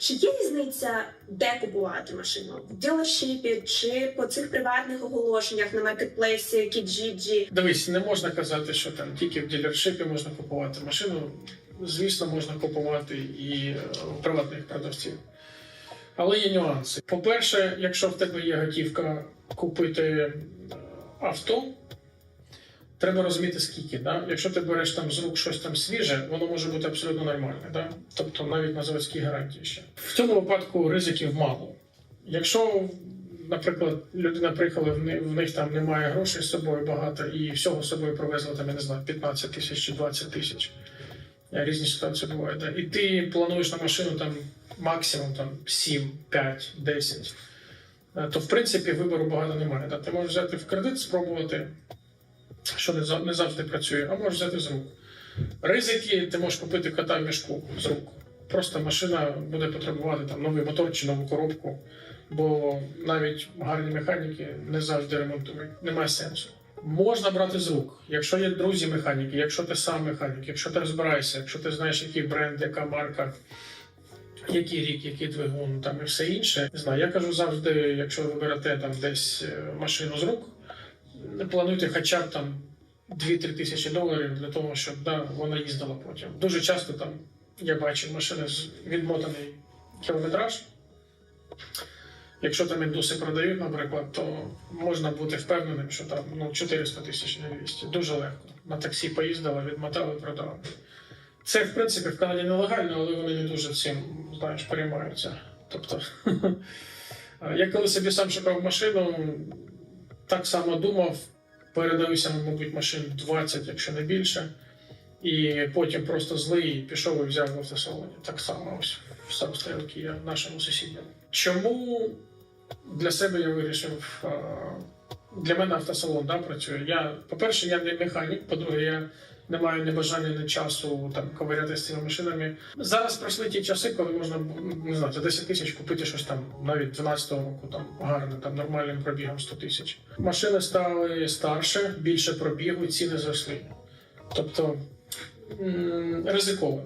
Чи є різниця, де купувати машину? В дилершипі чи по цих приватних оголошеннях на маркетплейсі, Kijiji? Дивись, не можна казати, що там тільки в дилершипі можна купувати машину. Звісно, можна купувати і е, у приватних продавців. Але є нюанси. По-перше, якщо в тебе є готівка купити е, авто, треба розуміти скільки. Да? Якщо ти береш там з рук щось там свіже, воно може бути абсолютно нормальне. Да? Тобто навіть на заводській гарантії ще. В цьому випадку ризиків мало. Якщо, наприклад, людина приїхала, в них, там немає грошей з собою багато і всього з собою привезла там, я не знаю, 15 тисяч чи 20 тисяч. Е, Різні ситуації бувають. Да? І ти плануєш на машину там максимум там 7, 5, 10. е, То в принципі вибору багато немає. Да? Ти можеш взяти в кредит, спробувати, що не, не завжди працює, а можеш взяти з рук. Ризики ти можеш купити кота в мішку з рук. Просто машина буде потребувати там новий мотор чи нову коробку, бо навіть гарні механіки не завжди ремонтують. Немає сенсу. Можна брати з рук, якщо є друзі механіки, якщо ти сам механік, якщо ти розбираєшся, якщо ти знаєш, який бренд, яка марка, який рік, який двигун, там і все інше. Не знаю, я кажу завжди, якщо ви берете там десь е, машину з рук, плануйте хоча б там 2-3 тисячі доларів для того, щоб да, вона їздила потім. Дуже часто там я бачив машини з відмотаний кілометраж. Якщо там індуси продають, наприклад, то можна бути впевненим, що там ну, 400 тисяч не 200. Дуже легко. На таксі поїздила, відмотали, продали. Це, в принципі, в Канаді нелегально, але вони не дуже цим знаєш, переймаються. Тобто, я коли собі сам шукав машину, так само думав, передався, мабуть, машин 20, якщо не більше. І потім просто злий пішов і взяв в автосалоні. Так само ось в самстрілки я нашому сусідньому. Чому для себе я вирішив? Для мене автосалон да, працює. Я, по-перше, я не механік, по-друге, я не маю ні бажання, ні часу там ковиряти з цими машинами. Зараз пройшли ті часи, коли можна не знаю, за 10 тисяч купити щось там, навіть 12-го року, там гарне, там нормальним пробігом 100 тисяч. Машини стали старше, більше пробігу, ціни зросли. Тобто ризиковано.